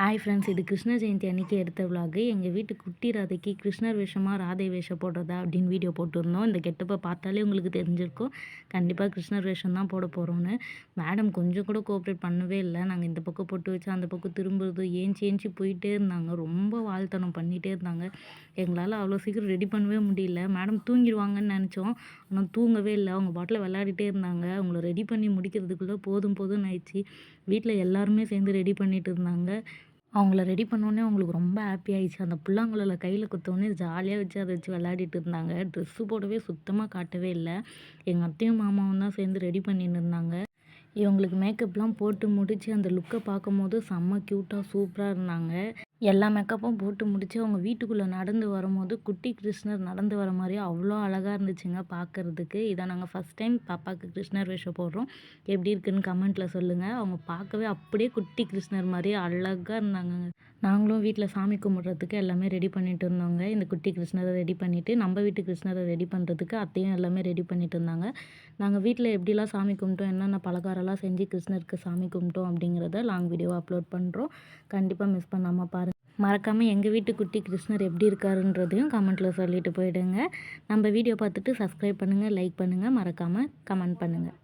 Hi friends இது கிருஷ்ண ஜெயந்தி அன்னைக்கு எடுத்த vlog. எங்கள் வீட்டு குட்டி ராதைக்கு கிருஷ்ணர் வேஷமாக ராதை வேஷம் போடுறதா அப்படின்னு வீடியோ போட்டிருந்தோம். இந்த கெட்டப்பை பார்த்தாலே உங்களுக்கு தெரிஞ்சிருக்கும். கண்டிப்பாக கிருஷ்ணர் வேஷம் தான் போட போகிறோன்னு மேடம் கொஞ்சம் கூட கோஆப்ரேட் பண்ணவே இல்லை. நாங்கள் இந்த பக்கம் போட்டு வச்சு அந்த பக்கம் திரும்புறது ஏஞ்சி ஏஞ்சி போயிட்டே இருந்தாங்க. ரொம்ப வாழ்த்தனம் பண்ணிகிட்டே இருந்தாங்க. எங்களால் அவ்வளோ சீக்கிரம் ரெடி பண்ணவே முடியல. மேடம் தூங்கிடுவாங்கன்னு நினச்சோம். ஆனால் தூங்கவே இல்லை. அவங்க பாட்டில் விளையாடிட்டே இருந்தாங்க. அவங்கள ரெடி பண்ணி முடிக்கிறதுக்குள்ளே போதும் போதும்னு ஆயிடுச்சு. வீட்டில் எல்லாருமே சேர்ந்து ரெடி பண்ணிட்டு இருந்தாங்க. அவங்கள ரெடி பண்ணோன்னே அவங்களுக்கு ரொம்ப ஹாப்பி ஆயிடுச்சு. அந்த புல்லாங்குழல கையில் குத்தோடனே ஜாலியாக வச்சு அதை வச்சு விளையாடிட்டு இருந்தாங்க. ட்ரெஸ்ஸு போடவே சுத்தமாக காட்டவே இல்லை. எங்கள் அத்தையும் மாமாவும் தான் சேர்ந்து ரெடி பண்ணின்னு இருந்தாங்க. இவங்களுக்கு மேக்கப்லாம் போட்டு முடித்து அந்த லுக்கை பார்க்கும் போது செம்ம க்யூட்டாக சூப்பராக இருந்தாங்க. எல்லா மேக்கப்பும் போட்டு முடித்து அவங்க வீட்டுக்குள்ளே நடந்து வரும்போது குட்டி கிருஷ்ணர் நடந்து வர மாதிரி அவ்வளோ அழகாக இருந்துச்சுங்க பார்க்குறதுக்கு இதை நாங்கள் ஃபஸ்ட் டைம் பாப்பாவுக்கு கிருஷ்ணர் வேஷம் போடுறோம். எப்படி இருக்குன்னு கமெண்ட்டில் சொல்லுங்கள் அவங்க பார்க்கவே அப்படியே குட்டி கிருஷ்ணர் மாதிரி அழகாக இருந்தாங்க. நாங்களும் வீட்டில் சாமி கும்பிட்றதுக்கு எல்லாமே ரெடி பண்ணிட்டு இருந்தோங்க. இந்த குட்டி கிருஷ்ணரை ரெடி பண்ணிவிட்டு நம்ம வீட்டு கிருஷ்ணரை ரெடி பண்ணுறதுக்கு அத்தையும் எல்லாமே ரெடி பண்ணிட்டு இருந்தாங்க. நாங்கள் வீட்டில் எப்படிலாம் சாமி கும்பிட்டோம் என்னென்ன பலகாரம்லாம் செஞ்சு கிருஷ்ணருக்கு சாமி கும்பிட்டோம் அப்படிங்கிறத லாங் வீடியோ அப்லோட் பண்ணுறோம் கண்டிப்பாக மிஸ் பண்ணாமல் பாருங்கள் மறக்காமல் எங்கள் வீட்டு குட்டி கிருஷ்ணர் எப்படி இருக்காருன்றதையும் கமெண்ட்டில் சொல்லிட்டு போயிடுங்க. நம்ம வீடியோ பார்த்துட்டு சப்ஸ்கிரைப் பண்ணுங்கள் லைக் பண்ணுங்கள் மறக்காமல் கமெண்ட் பண்ணுங்கள்